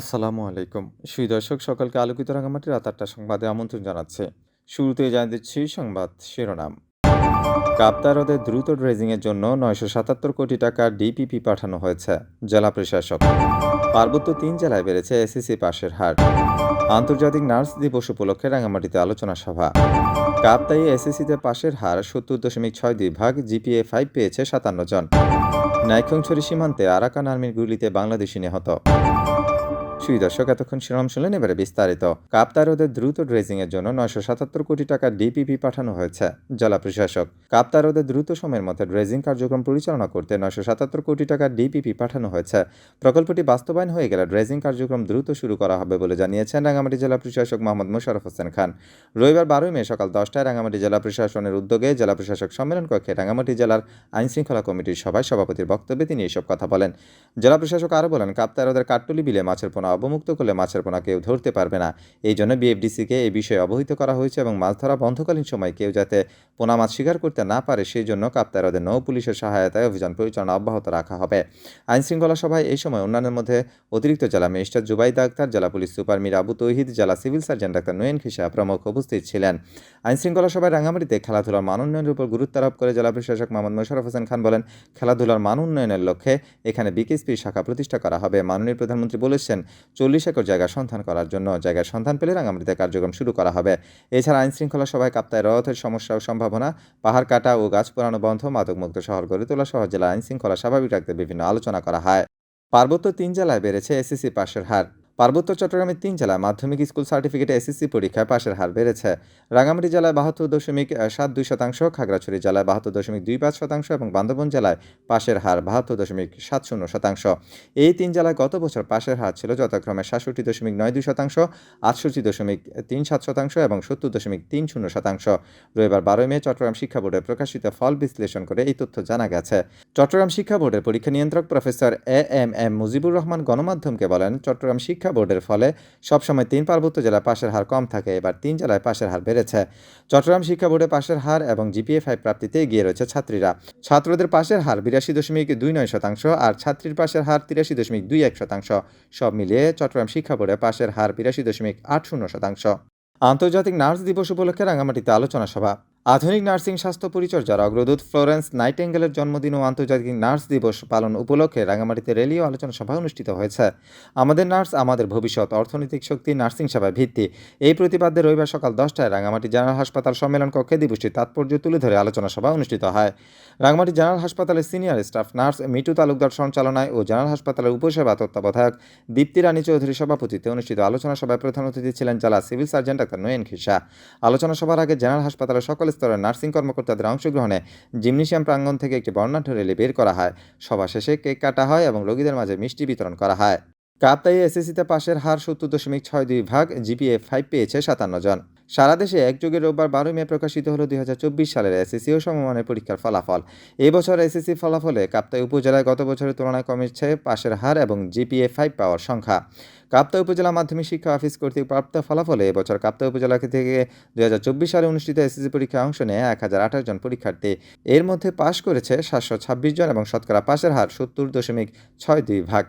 আসসালামু আলাইকুম। সুই দর্শক, সকলকে আলোকিত রাঙামাটি রাত আটটা সংবাদে আমন্ত্রণ জানাচ্ছে। শুরুতে জানিয়ে দিচ্ছি সংবাদ শিরোনাম। কাপ্তাই হ্রদে দ্রুত ড্রেজিংয়ের জন্য নয়শো সাতাত্তর কোটি টাকা ডিপিপি পাঠানো হয়েছে জেলা প্রশাসক। পার্বত্য তিন জেলায় বেড়েছে এসএসসি পাশের হার। আন্তর্জাতিক নার্স দিবস উপলক্ষে রাঙামাটিতে আলোচনা সভা। কাপ্তাই এসএসসিতে পাশের হার সত্তর দশমিক ছয় দুই ভাগ, জিপিএ ফাইভ পেয়েছে সাতান্ন জন। নাইখংছড়ি সীমান্তে আরাকান আর্মির গুলিতে বাংলাদেশি নিহত। সুই দর্শক এতক্ষণ শিরোনাম শুনলেন, এবারে বিস্তারিত। কাপ্তাই হ্রদের দ্রুত ড্রেজিংয়ের জন্য নয়শো সাতাত্তর কোটি টাকা ডিপিপি পাঠানো হয়েছে, জেলা প্রশাসক। কাপ্তাই হ্রদের দ্রুত সময়ের মধ্যে ড্রেজিং কার্যক্রম পরিচালনা করতে নয়শো সাতাত্তর কোটি টাকা ডিপিপি পাঠানো হয়েছে। প্রকল্পটি বাস্তবায়ন হয়ে গেলে ড্রেজিং কার্যক্রম দ্রুত শুরু করা হবে বলে জানিয়েছেন রাঙামাটি জেলা প্রশাসক মোহাম্মদ মোশারফ হোসেন খান। রবিবার বারোই মে সকাল দশটায় রাঙামাটি জেলা প্রশাসনের উদ্যোগে জেলা প্রশাসক সম্মেলন কক্ষে রাঙামাটি জেলার আইনশৃঙ্খলা কমিটির সভায় সভাপতির বক্তব্যে তিনি এসব কথা বলেন। জেলা প্রশাসক আরও বলেন কাপ্তাই হ্রদের কাট্টলি বিলে মাছের পোনা অবমুক্ত করলে মাছের পোনা কেউ ধরতে পারবে না। এই জন্য বিএফডিসিকে এই বিষয়ে অবহিত করা হয়েছে এবং মাছ ধরা বন্ধকালীন সময় কেউ যাতে পোনা মাছ শিকার করতে না পারে সেই জন্য কাপ্তাই হ্রদের নৌ পুলিশের সহায়তায় অভিযান পরিচালনা অব্যাহত রাখা হবে। আইনশৃঙ্খলা সভায় এই সময় অন্যান্যের মধ্যে অতিরিক্ত জেলা ম্যাজিস্ট্রেট জুবাইদা আক্তার, জেলা পুলিশ সুপার মীর আবু তৌহিদ, জেলা civil surgeon doctor Nayan Khisa প্রমুখ উপস্থিত ছিলেন। আইনশৃঙ্খলা সভায় রাঙামাটিতে খেলাধুলার মান উন্নয়নের উপর গুরুত্ব আরোপ করে জেলা প্রশাসক মোহাম্মদ মোশারফ হোসেন খান বলেন, খেলাধুলার মান উন্নয়নের লক্ষ্যে এখানে বিকেএসপির শাখা প্রতিষ্ঠা করা হবে। মাননীয় প্রধানমন্ত্রী বলেছেন, চল্লিশ একর জায়গা সন্ধান করার জন্য জায়গার সন্ধান পেলে রাঙামাটিতে কার্যক্রম শুরু করা হবে। এছাড়া আইনশৃঙ্খলা সভায় কাপ্তায় রথের সমস্যা ও সম্ভাবনা। পাহাড় কাটা ও গাছ পোড়ানো বন্ধ মাদকমুক্ত শহর গড়ে তোলা সহ জেলা আইনশৃঙ্খলা স্বাভাবিক রাখতে বিভিন্ন আলোচনা করা হয়। পার্বত্য তিন জেলায় বেড়েছে এসএসসি পাশের হার। পার্বত্য চট্টগ্রামের তিন জেলায় মাধ্যমিক স্কুল সার্টিফিকেটে এসএসসি পরীক্ষায় পাশের হার বেড়েছে। রাঙামাটি জেলায় বাহাত্তর দশমিক সাত দুই শতাংশ, খাগড়াছড়ি জেলায় বাহাত্তর দশমিক দুই পাঁচ শতাংশ এবং বান্দরবন জেলায় পাশের হার বাহাত্তর দশমিক সাত শূন্য শতাংশ। এই তিন জেলায় গত বছর পাশের হার ছিল যথাক্রমে সাতষট্টি দশমিক নয় দুই শতাংশ, আটষট্টি দশমিক তিন সাত শতাংশ এবং সত্তর দশমিক তিন শূন্য শতাংশ। রবিবার বারোই মে চট্টগ্রাম শিক্ষা বোর্ডের প্রকাশিত ফল বিশ্লেষণ করে এই তথ্য জানা গেছে। চট্টগ্রাম শিক্ষা বোর্ডের পরীক্ষা নিয়ন্ত্রক professor A M M Mujibur Rahman গণমাধ্যমকে বলেন, চট্টগ্রাম শিক্ষা বোর্ডের ফলে সবসময় তিন পার্বত্য জেলায় পাশের হার কম থাকে। এবার তিন জেলায় পাশের হার বেড়েছে। চট্টগ্রাম শিক্ষা বোর্ডে পাশের হার এবং জিপিএ ফাইভ প্রাপ্তিতে এগিয়ে রয়েছে ছাত্রীরা। ছাত্রদের পাশের হার বিরাশি দশমিক দুই নয় শতাংশ আর ছাত্রীর পাশের হার তিরাশি দশমিক দুই এক শতাংশ। সব মিলিয়ে চট্টগ্রাম শিক্ষা বোর্ডে পাশের হার বিরাশি দশমিক আট শূন্য শতাংশ। আন্তর্জাতিক নার্স দিবস উপলক্ষে রাঙামাটিতে আলোচনা সভা। আধুনিক নার্সিং স্বাস্থ্য পরিচর্যার অগ্রদূত ফ্লোরেন্স নাইটেঙ্গেলের জন্মদিন ও আন্তর্জাতিক নার্স দিবস পালন উপলক্ষে রাঙামাটিতে র্যালি ও আলোচনা সভা অনুষ্ঠিত হয়েছে। আমাদের নার্স, আমাদের ভবিষ্যৎ, অর্থনৈতিক শক্তি, নার্সিং সেবায় ভিত্তি। এই প্রতিপাদ্যে রবিবার সকাল দশটায় রাঙামাটি জেনারেল হাসপাতাল সম্মেলন কক্ষে দিবসটির তাৎপর্য তুলে ধরে আলোচনা সভা অনুষ্ঠিত হয়। রাঙামাটি জেনারেল হাসপাতালের senior staff nurse Mitu Talukdar সঞ্চালনায় ও জেনারেল হাসপাতালের উপসেবা তত্ত্বাবধায়ক দীপ্তি রানী চৌধুরী সভাপতিত্বে অনুষ্ঠিত আলোচনা সভায় প্রধান অতিথি ছিলেন জেলা civil surgeon doctor Nayan Khisa আলোচনা সভার আগে জেনারেল হাসপাতালের সকল স্তরের নার্সিং কর্মকর্তাদের অংশগ্রহণে জিমনেশিয়াম প্রাঙ্গণ থেকে একটি বর্ণাঢ্য র্যালি বের করা হয়। সভা শেষে কেক কাটা হয় এবং রোগীদের মাঝে মিষ্টি বিতরণ করা হয়। কাপ্তাই এসএসসিতে পাশের হার সত্তর দশমিক ছয় দুই ভাগ, জিপিএ ফাইভ পেয়েছে সাতান্ন জন। সারা দেশে একযোগে রোববার বারোই মে প্রকাশিত হল দুই হাজার চব্বিশ সালের এসএসসি ও সমমানের পরীক্ষার ফলাফল। এই বছর এসএসসি ফলাফলে কাপ্তাই উপজেলায় গত বছরের তুলনায় কমেছে পাশের হার এবং জিপিএ ফাইভ পাওয়ার সংখ্যা। কাপ্তা উপজেলা মাধ্যমিক শিক্ষা অফিস কর্তৃক প্রাপ্ত ফলাফলে এবছর কাপ্তা উপজেলা থেকে দুই হাজার চব্বিশ সালে অনুষ্ঠিত এসএসসি পরীক্ষায় অংশ নেয় এক হাজার আঠাশ জন পরীক্ষার্থী। এর মধ্যে পাশ করেছে সাতশো ছাব্বিশ জন এবং শতকরা পাশের হার সত্তর দশমিক ছয় দুই ভাগ।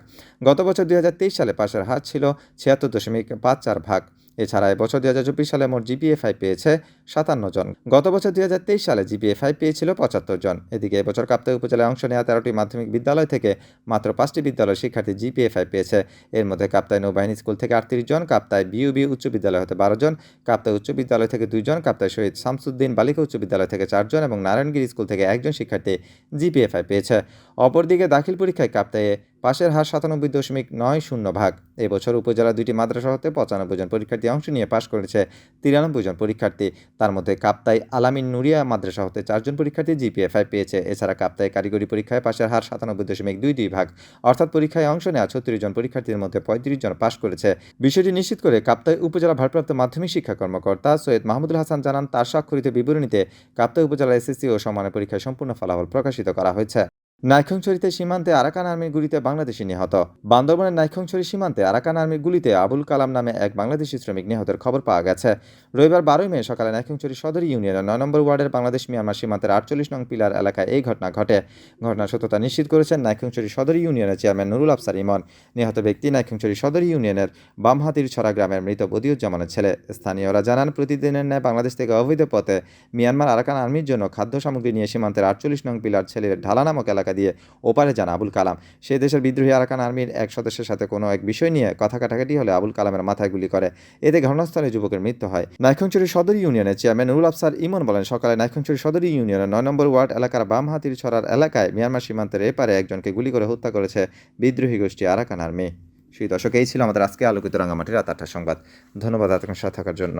গত বছর দুই হাজার তেইশ সালে পাশের হার ছিল ছিয়াত্তর দশমিক পাঁচ চার ভাগ। এছাড়া এবছর দুই হাজার চব্বিশ সালে মোট জিপিএ ফাইভ পেয়েছে সাতান্ন জন। গত বছর দুই হাজার তেইশ সালে জিপিএ ফাইভ পেয়েছিল পঁচাত্তর জন। এদিকে এবছর কাপ্তাই উপজেলায় অংশ নেওয়া তেরোটি মাধ্যমিক বিদ্যালয় থেকে মাত্র পাঁচটি বিদ্যালয়ের শিক্ষার্থী জিপিএ ফাইভ পেয়েছে। এর মধ্যে কাপ্তাই নৌবাহিনী স্কুল থেকে আটত্রিশ জন, কাপ্তাই বিউবি উচ্চ বিদ্যালয় হতে বারো জন, কাপ্তাই উচ্চ বিদ্যালয় থেকে দুইজন কাপ্তাই শহীদ শামসুদ্দিন বালিকা উচ্চ বিদ্যালয় থেকে চারজন এবং নারায়ণগিরি স্কুল থেকে একজন শিক্ষার্থী জিপিএ ফাইভ পেয়েছে। অপরদিকে দাখিল পরীক্ষায় কাপ্তাইয়ে পাশের হার সাতানব্বই দশমিক নয় শূন্য ভাগ। এবছর উপজেলা দুইটি মাদ্রাসা হতে পঁচানব্বই জন পরীক্ষার্থী অংশ নিয়ে পাশ করেছে তিরানব্বই জন পরীক্ষার্থী। তার মধ্যে কাপ্তাই আলামিন নুরিয়া মাদ্রাসা হতে চারজন পরীক্ষার্থী জিপিএ ফাইভ পেয়েছে। এছাড়া কাপ্তাই কারিগরি পরীক্ষায় পাশের হার সাতানব্বই দশমিক দুই দুই ভাগ। অর্থাৎ পরীক্ষায় অংশ নেওয়া ছত্রিশ জন পরীক্ষার্থীর মধ্যে পঁয়ত্রিশ জন পাশ করেছে। বিষয়টি নিশ্চিত করে কাপ্তাই উপজেলা ভারপ্রাপ্ত মাধ্যমিক শিক্ষা কর্মকর্তা সৈয়দ মাহমুদুল হাসান জানান, তার স্বাক্ষরিত বিবরণীতে কাপ্তাই উপজেলা এসএসসি ও সমানের পরীক্ষায় সম্পূর্ণ ফলাফল প্রকাশিত করা হয়েছে। নাইখংছড়িতে সীমান্তে আরাকান আর্মির গুলিতে বাংলাদেশি নিহত। বান্দরবনের নাইখংছড়ি সীমান্তে আরাকান আর্মির গুলিতে আবুল কালাম নামে এক বাংলাদেশি শ্রমিক নিহতের খবর পাওয়া গেছে। রবিবার বারোই মে সকালে নাইখংছড়ি সদর ইউনিয়নের নয় নম্বর ওয়ার্ডের বাংলাদেশ মিয়ানমার সীমান্তের আটচল্লিশ নং পিলার এলাকায় এই ঘটনা ঘটে। ঘটনার সত্যতা নিশ্চিত করেছেন নাইখংছড়ি সদর ইউনিয়নের চেয়ারম্যান নুরুল আফসার ইমন। নিহত ব্যক্তি নাইখংছড়ি সদর ইউনিয়নের বামহাতির ছড়া গ্রামের মৃত বদিউজ্জামানের ছেলে। স্থানীয়রা জানান, প্রতিদিনের ন্যায় বাংলাদেশ থেকে অবৈধ পথে মিয়ানমার আরাকান আর্মির জন্য খাদ্য সামগ্রী নিয়ে সীমান্তের আটচল্লিশ নং পিলার ছেলের ঢালা নামক এলাকা দিয়ে ওপারে যান আবুল কালাম। সেই দেশের বিদ্রোহী আরাকান আর্মির এক সদস্যের সাথে কোনো এক বিষয় নিয়ে কথা কাটাকাটি হলে আবুল কালামের মাথায় গুলি করে। এতে ঘটনাস্থলে যুবকের মৃত্যু হয়। নাইখংচুরি সদর ইউনিয়নের চেয়ারম্যান নুরুল আফসার ইমন বলেন, সকালে নাইখংচুরি সদর ইউনিয়নের নয় নম্বর ওয়ার্ড এলাকার বাম হাতির ছড়ার এলাকায় মিয়ানমার সীমান্তের এপারে একজনকে গুলি করে হত্যা করেছে বিদ্রোহী গোষ্ঠী আরাকান আর্মি। সেই দর্শক, এই ছিল আমাদের আজকে আলোকিত রাঙামাটির রাত আটটার সংবাদ। ধন্যবাদ এতক্ষণ সাথে থাকার জন্য।